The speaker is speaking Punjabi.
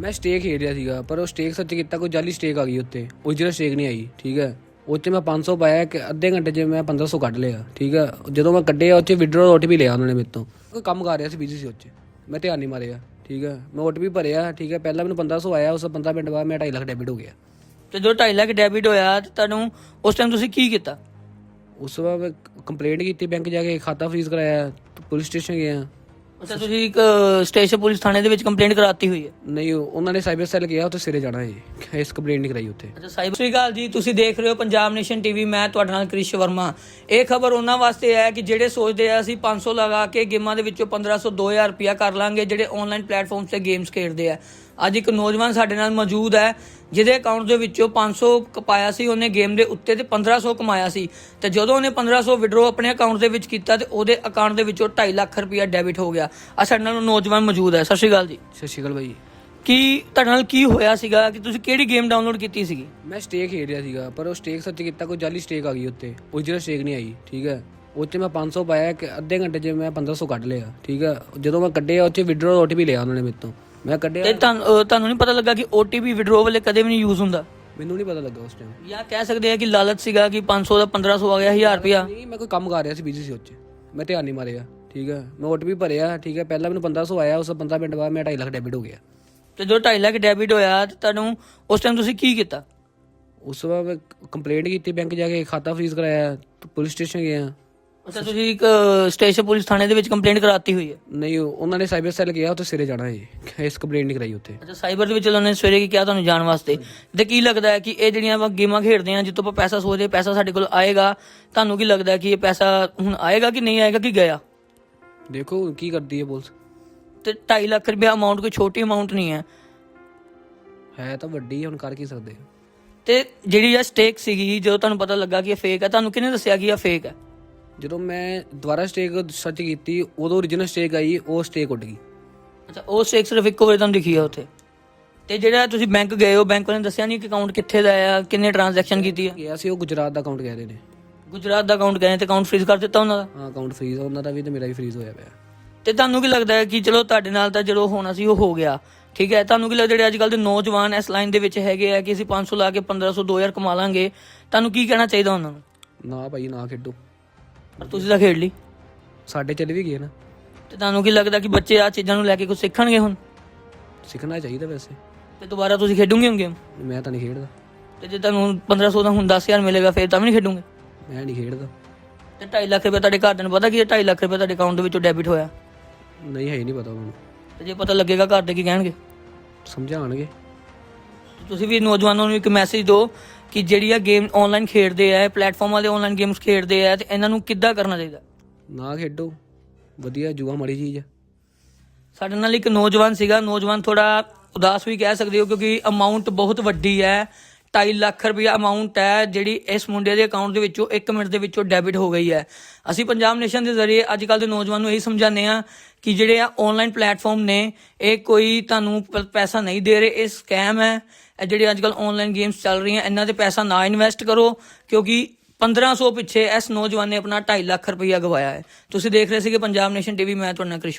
ਮੈਂ ਸਟੇਕ ਖੇਡ ਰਿਹਾ ਸੀਗਾ ਪਰ ਉਹ ਸਟੇਕ ਸੱਚ ਕੀਤਾ ਕੋਈ ਜਾਲੀ ਸਟੇਕ ਆ ਗਈ ਉੱਤੇ। origignal ਸਟੇਕ ਨਹੀਂ ਆਈ ਠੀਕ ਹੈ? ਉਹ 'ਚ ਮੈਂ 500 ਪਾਇਆ ਕਿ ਅੱਧੇ ਘੰਟੇ 'ਚ ਮੈਂ 1500 ਕੱਢ ਲਿਆ ਠੀਕ ਹੈ? ਜਦੋਂ ਮੈਂ ਕੱਢਿਆ ਉਹ 'ਚ ਵਿਡਰੋ ਓਟੀਪੀ ਲਿਆ ਉਹਨਾਂ ਨੇ ਮੇਰੇ ਤੋਂ। ਕੋਈ ਕੰਮ ਕਰ ਰਿਹਾ ਸੀ ਬਿਜ਼ੀ ਸੀ ਉਹ 'ਚ ਮੈਂ ਧਿਆਨ ਨਹੀਂ ਮਾਰਿਆ ਠੀਕ ਹੈ? ਮੈਂ ਓਟੀਪੀ ਭਰਿਆ ਠੀਕ ਹੈ? ਪਹਿਲਾਂ ਮੈਨੂੰ 1500 ਆਇਆ ਉਸ ਤੋਂ 15 ਮਿੰਟ ਬਾਅਦ ਮੇਰਾ 2.5 ਲੱਖ ਡੈਬਿਟ ਹੋ ਗਿਆ। ਤੇ ਜਦੋਂ 2.5 ਲੱਖ ਡੈਬਿਟ ਹੋਇਆ ਤੇ ਤੁਹਾਨੂੰ ਉਸ ਟਾਈਮ ਤੁਸੀਂ ਕੀ ਕੀਤਾ? ਉਸ ਮੈਂ ਕੰਪਲੇਂਟ ਕੀਤੀ ਬੈਂਕ ਜਾ ਕੇ ਖਾਤਾ ਫਰੀਜ਼ ਕਰਾਇਆ ਪੁਲਿਸ ਸਟੇਸ਼ਨ ਗਿਆ। ਅੱਛਾ ਤੁਸੀਂ ਇੱਕ ਸਟੇਸ਼ਨ ਪੁਲਿਸ ਥਾਣੇ ਦੇ ਵਿੱਚ ਕੰਪਲੇਂਟ ਕਰਾਤੀ ਹੋਈ ਹੈ? ਨਹੀਂ ਉਹ- ਉਹਨਾਂ ਨੇ ਸਾਈਬਰ ਸੈੱਲ ਗਿਆ ਉੱਥੇ ਸਿਰੇ ਜਾਣਾ ਹੈ ਇਸ ਕੰਪਲੇਂਟ ਨਹੀਂ ਕਰਾਈ ਉੱਥੇ। ਅੱਛਾ ਸਾਈਬਰ ਸ੍ਰੀ ਅਕਾਲ ਜੀ ਤੁਸੀਂ ਦੇਖ ਰਹੇ ਹੋ ਪੰਜਾਬ ਨੇਸ਼ਨ ਟੀਵੀ ਮੈਂ ਤੁਹਾਡੇ ਨਾਲ ਕ੍ਰਿਸ਼ ਵਰਮਾ। ਇਹ ਖਬਰ ਉਹਨਾਂ ਵਾਸਤੇ ਹੈ ਕਿ ਜਿਹੜੇ ਸੋਚਦੇ ਆ ਅਸੀਂ 500 ਲਗਾ ਕੇ ਗੇਮਾਂ ਦੇ ਵਿੱਚੋਂ 1500 2000 ਰੁਪਿਆ ਕਰ ਲਾਂਗੇ ਜਿਹੜੇ ਆਨਲਾਈਨ ਪਲੇਟਫਾਰਮ ਤੇ ਗੇਮਸ ਖੇਡਦੇ ਆ। ਅੱਜ ਇੱਕ ਨੌਜਵਾਨ ਸਾਡੇ ਨਾਲ ਮੌਜੂਦ ਹੈ ਜਿਹਦੇ ਅਕਾਊਂਟ ਦੇ ਵਿੱਚੋਂ 500 ਕਪਾਇਆ ਸੀ ਉਹਨੇ ਗੇਮ ਦੇ ਉੱਤੇ ਤੇ 1500 ਕਮਾਇਆ ਸੀ। ਤੇ ਜਦੋਂ ਉਹਨੇ 1500 ਵਿਡਰੋ ਆਪਣੇ ਅਕਾਊਂਟ ਦੇ ਵਿੱਚ ਕੀਤਾ ਤੇ ਉਹਦੇ ਅਕਾਊਂਟ ਦੇ ਵਿੱਚੋਂ 2.5 ਲੱਖ ਰੁਪਿਆ ਡੈਬਿਟ ਹੋ ਗਿਆ। ਆ ਸਾਡੇ ਨਾਲ ਉਹ ਨੌਜਵਾਨ ਮੌਜੂਦ ਹੈ। ਸਤਿ ਸ਼੍ਰੀ ਅਕਾਲ ਜੀ। ਸਤਿ ਸ਼੍ਰੀ ਅਕਾਲ ਭਾਈ ਕੀ ਤੁਹਾਡੇ ਨਾਲ ਕੀ ਹੋਇਆ ਸੀਗਾ? ਕਿ ਤੁਸੀਂ ਕਿਹੜੀ ਗੇਮ ਡਾਊਨਲੋਡ ਕੀਤੀ ਸੀਗੀ? ਮੈਂ ਸਟੇਕ ਖੇਡ ਰਿਹਾ ਸੀਗਾ ਪਰ ਉਹ ਸਟੇਕ ਸੱਚ ਕੀਤਾ ਕੋਈ ਜਾਲੀ ਸਟੇਕ ਆ ਗਈ ਉੱਤੇ। origignal ਸਟੇਕ ਨਹੀਂ ਆਈ ਠੀਕ ਹੈ? ਉਹ 'ਚ ਮੈਂ 500 ਪਾਇਆ ਕਿ ਅੱਧੇ ਘੰਟੇ 'ਚ ਮੈਂ 1500 ਕੱਢ ਲਿਆ ਠੀਕ ਹੈ? ਜਦੋਂ ਮੈਂ ਕੱਢਿਆ ਉਹ 'ਚ ਵਿਡਰੋ ਓਟੀਪੀ ਲਿਆ ਉਹਨਾਂ ਨੇ ਮੇਰੇ ਤੋਂ। ਮੈਂ ਤੇ ਕੱਢਿਆ ਤੁਹਾਨੂੰ ਅਹ ਤੁਹਾਨੂੰ ਨਹੀਂ ਪਤਾ ਲੱਗਾ ਕਿ OTP ਵਿਡਰੋ ਵੇਲੇ ਕਦੇ ਵੀ ਨਹੀਂ ਯੂਜ਼ ਹੁੰਦਾ? ਮੈਨੂੰ ਨਹੀਂ ਪਤਾ ਲੱਗਾ ਉਸ ਟਾਈਮ ਜਾਂ ਕਹਿ ਸਕਦੇ ਆ ਕਿ ਲਾਲਚ ਸੀਗਾ ਕਿ 500 ਦਾ 1500 ਆ ਗਿਆ 1000 ਰੁਪਿਆ ਨਹੀਂ ਮੈਂ ਕੋਈ ਕੰਮ ਕਰ ਰਿਹਾ ਸੀ ਬਿਜ਼ੀ ਸੀ ਉਹ 'ਚ। ਮੈਂ ਧਿਆਨ ਨਹੀਂ ਮਾਰਿਆ ਠੀਕ ਹੈ ਮੈਂ ਓਟੀਪੀ ਭਰਿਆ ਠੀਕ ਹੈ ਪਹਿਲਾਂ ਮੈਨੂੰ 1500 ਆਇਆ ਉਸ ਤੋਂ 15 ਮਿੰਟ ਬਾਅਦ ਮੇਰਾ 2.5 ਲੱਖ ਡੈਬਿਟ ਹੋ ਗਿਆ। ਤੇ ਜਦੋਂ 2.5 ਲੱਖ ਡੈਬਿਟ ਹੋਇਆ ਤੇ ਤੁਹਾਨੂੰ ਉਸ ਟਾਈਮ ਤੁਸੀਂ ਕੀ ਕੀਤਾ? ਉਸ ਤੋਂ ਬਾਅਦ ਮੈਂ ਕੰਪਲੇਂਟ ਕੀਤੀ ਬੈਂਕ ਜਾ ਕੇ ਖਾਤਾ ਫਰੀਜ਼ ਕਰਾਇਆ ਪੁਲਿਸ ਸਟੇਸ਼ਨ ਗਿਆ। ਅੱਛਾ ਤੁਸੀਂ ਇੱਕ ਸਟੇਸ਼ਨ ਪੁਲਿਸ ਥਾਣੇ ਦੇ ਵਿੱਚ ਕੰਪਲੇਂਟ ਕਰਾਤੀ ਹੋਈ ਹੈ? ਨਹੀਂ ਉਹ- ਉਹਨਾਂ ਨੇ ਸਾਈਬਰ ਸੈੱਲ ਗਿਆ ਉੱਥੇ ਸਿਰੇ ਜਾਣਾ ਹੈ ਇਸ ਕੰਪਲੇਂਟ ਨਹੀਂ ਕਰਾਈ ਉੱਥੇ। ਅੱਛਾ ਸਾਈਬਰ ਦੇ ਵਿੱਚ ਉਹਨਾਂ ਨੇ ਸਵੇਰੇ ਕੀ ਕਿਹਾ ਤੁਹਾਨੂੰ ਜਾਣ ਵਾਸਤੇ? ਤੇ ਕੀ ਲੱਗਦਾ ਹੈ ਕਿ ਇਹ ਜਿਹੜੀਆਂ ਆਪਾਂ ਗੇਮਾਂ ਖੇਡਦੇ ਆ ਜਿੱਤੋਂ ਆਪਾਂ ਪੈਸਾ ਸੋਚਦੇ ਹਾਂ, ਪੈਸਾ ਸਾਡੇ ਕੋਲ ਆਏਗਾ ਤੁਹਾਨੂੰ ਕੀ ਲੱਗਦਾ ਹੈ ਕਿ ਇਹ ਪੈਸਾ ਹੁਣ ਆਏਗਾ ਕਿ ਨਹੀਂ ਆਏਗਾ ਕਿ ਗਿਆ? ਦੇਖੋ ਹੁਣ ਕੀ ਕਰਦੀ ਹੈ ਪੁਲਿਸ? ਤੇ 2.5 ਲੱਖ ਰੁਪਇਆ ਅਮਾਉਂਟ ਕੋਈ ਛੋਟੀ ਅਮਾਉਂਟ ਨਹੀਂ ਹੈ। ਹੈ ਤਾਂ ਵੱਡੀ ਹੈ, ਹੁਣ ਕਰ ਕੀ ਸਕਦੇ? ਤੇ ਜਿਹੜੀ ਇਹ ਸਟੇਕ ਸੀਗੀ ਜਦੋਂ ਤੁਹਾਨੂੰ ਪਤਾ ਲੱਗਾ ਕਿ ਇਹ ਫੇਕ ਹੈ ਤੁਹਾਨੂੰ ਕਿਹਨੇ ਦੱਸਿਆ ਕਿ ਇਹ ਫੇਕ ਹੈ? ਜਦੋਂ ਮੈਂ ਦੁਬਾਰਾ ਸਟੇਕ ਸਰਚ ਕੀਤੀ ਉਦੋਂ origignal ਸਟੇਕ ਆਈ ਉਹ ਸਟੇਕ ਉੱਡ ਗਈ। ਅੱਛਾ ਉਹ ਸਟੇਕ ਸਿਰਫ ਇੱਕੋ ਵਾਰ ਤੁਹਾਨੂੰ ਦਿਖੀ ਆ ਉੱਥੇ? ਤੇ ਜਿਹੜਾ ਤੁਸੀਂ ਬੈਂਕ ਗਏ ਹੋ ਬੈਂਕ ਵਾਲੇ ਨੇ ਦੱਸਿਆ ਨਹੀਂ ਕਿ ਅਕਾਊਂਟ ਕਿੱਥੇ ਦਾ ਆ ਕਿੰਨੇ ਟ੍ਰਾਂਜੈਕਸ਼ਨ ਕੀਤੀ ਆ? ਗਿਆ ਸੀ ਉਹ ਗੁਜਰਾਤ ਦਾ ਅਕਾਊਂਟ ਕਹਿ ਰਹੇ ਨੇ। ਗੁਜਰਾਤ ਦਾ ਅਕਾਊਂਟ ਗਏ ਤੇ ਅਕਾਊਂਟ ਫ੍ਰੀਜ਼ ਕਰ ਦਿੱਤਾ ਉਹਨਾਂ ਦਾ? ਹਾਂ ਅਕਾਊਂਟ ਫਰੀਜ਼ ਉਹਨਾਂ ਦਾ ਵੀ ਤੇ ਮੇਰਾ ਵੀ ਫਰੀਜ਼ ਹੋਇਆ ਪਿਆ। ਤੇ ਤੁਹਾਨੂੰ ਕੀ ਲੱਗਦਾ ਹੈ ਕਿ ਚਲੋ ਤੁਹਾਡੇ ਨਾਲ ਤਾਂ ਜਦੋਂ ਹੋਣਾ ਸੀ ਉਹ ਹੋ ਗਿਆ। ਠੀਕ ਹੈ ਤੁਹਾਨੂੰ ਕੀ ਲੱਗਦਾ ਜਿਹੜੇ ਅੱਜ ਕੱਲ ਦੇ ਨੌਜਵਾਨ ਇਸ ਲਾਈਨ ਦੇ ਵਿੱਚ ਹੈਗੇ ਆ ਕਿ ਅਸੀਂ 500 ਲਾ ਕੇ 1500 2000 ਕਮਾ ਲਾਂਗੇ ਤੁਹਾਨੂੰ ਕੀ ਕਹਿਣਾ ਚਾਹੀਦਾ ਉਹਨਾਂ ਨੂੰ? ਨਾ ਭਾਈ ਨਾ ਖੇਡੋ। ਪਰ ਤੁਸੀਂ ਤਾਂ ਖੇਡ ਲਈ। ਸਾਡੇ ਚੱਲ ਵੀ ਗਏ ਨਾ। ਤੇ ਤੁਹਾਨੂੰ ਕੀ ਲੱਗਦਾ ਕਿ ਬੱਚੇ ਆ ਚੀਜ਼ਾਂ ਨੂੰ ਲੈ ਕੇ ਕੁਝ ਸਿੱਖਣਗੇ ਹੁਣ? ਸਿੱਖਣਾ ਚਾਹੀਦਾ ਵੈਸੇ। ਤੇ ਦੁਬਾਰਾ ਤੁਸੀਂ ਖੇਡੋਗੇ ਹੁਣ ਗੇਮ ਮੈਂ ਤਾਂ ਨਹੀਂ ਖੇਡਦਾ। ਤੇ ਜੇ ਤੁਹਾਨੂੰ 1500 ਦਾ ਹੁਣ 10000 ਮਿਲੇਗਾ ਫਿਰ ਤਾਂ ਵੀ ਨਹੀਂ ਖੇਡੋਗੇ? ਮੈਂ ਨਹੀਂ ਖੇਡਦਾ। ਤੇ 2.5 ਲੱਖ ਰੁਪਏ ਤੁਹਾਡੇ ਘਰ ਦੇ ਨੂੰ ਪਤਾ ਕਿ ਇਹ 2.5 ਲੱਖ ਰੁਪਏ ਤੁਹਾਡੇ ਅਕਾਊਂਟ ਦੇ ਵਿੱਚੋਂ ਡੈਬਿਟ ਹੋਇਆ। ਨਹੀਂ ਹੈ ਹੀ ਨਹੀਂ ਪਤਾ ਮੈਨੂੰ। ਤੇ ਜੇ ਪਤਾ ਲੱਗੇਗਾ ਘਰ ਦੇ ਕੀ ਕਹਿਣਗੇ? ਸਮਝਾਣਗੇ ਤੁਸੀਂ ਵੀ ਨੌਜਵਾਨਾਂ ਨੂੰ ਇੱਕ ਮੈਸੇਜ ਦਿਓ ਕਿ ਜਿਹੜੀ ਆ ਗੇਮ ਆਨਲਾਈਨ ਖੇਡਦੇ ਆ ਪਲੇਟਫਾਰਮਾਂ ਦੇ ਆਨਲਾਈਨ ਗੇਮਸ ਖੇਡਦੇ ਆ ਤੇ ਇਹਨਾਂ ਨੂੰ ਕਿੱਦਾਂ ਕਰਨਾ ਚਾਹੀਦਾ? ਨਾ ਖੇਡੋ। ਵਧੀਆ ਜੂਆ ਮਾੜੀ ਚੀਜ਼ ਆ। ਸਾਡੇ ਨਾਲ ਇੱਕ ਨੌਜਵਾਨ ਸੀਗਾ। ਨੌਜਵਾਨ ਥੋੜਾ ਉਦਾਸ ਵੀ ਕਹਿ ਸਕਦੇ ਹੋ ਕਿਉਂਕਿ ਅਮਾਉਂਟ ਬਹੁਤ ਵੱਡੀ ਹੈ। 2.5 ਲੱਖ ਰੁਪਇਆ ਅਮਾਉਂਟ ਹੈ ਜਿਹੜੀ ਇਸ ਮੁੰਡੇ ਦੇ ਅਕਾਊਂਟ ਦੇ ਵਿੱਚੋਂ 1 ਮਿੰਟ ਦੇ ਵਿੱਚੋਂ ਡੈਬਿਟ ਹੋ ਗਈ ਹੈ। ਅਸੀਂ ਪੰਜਾਬ ਨੇਸ਼ਨ ਦੇ ਜ਼ਰੀਏ ਅੱਜ ਕੱਲ ਦੇ ਨੌਜਵਾਨ ਨੂੰ ਇਹ ਸਮਝਾਉਂਦੇ ਆ ਕਿ ਜਿਹੜੇ ਆ ਆਨਲਾਈਨ ਪਲੇਟਫਾਰਮ ਨੇ, ਇਹ ਕੋਈ ਤੁਹਾਨੂੰ ਪ- ਪੈਸਾ ਨਹੀਂ ਦੇ ਰਹੇ, ਇਹ ਸਕੈਮ ਹੈ। ਇਹ ਜਿਹੜੇ ਅੱਜ ਕੱਲ ਆਨਲਾਈਨ ਗੇਮਸ ਚੱਲ ਰਹੀਆਂ, ਇਹਨਾਂ ਤੇ ਪੈਸਾ ਨਾ ਇਨਵੈਸਟ ਕਰੋ, ਕਿਉਂਕਿ 1500 ਪਿੱਛੇ ਇਸ ਨੌਜਵਾਨ ਨੇ ਆਪਣਾ 2.5 ਲੱਖ ਰੁਪਇਆ ਗਵਾਇਆ ਹੈ। ਤੁਸੀਂ ਦੇਖ ਰਹੇ ਸੀਗੇ ਪੰਜਾਬ ਨੇਸ਼ਨ ਟੀਵੀ ਮੈਂ ਤੁਹਾਡਾ ਨਾਲ ਕ੍ਰਿਸ਼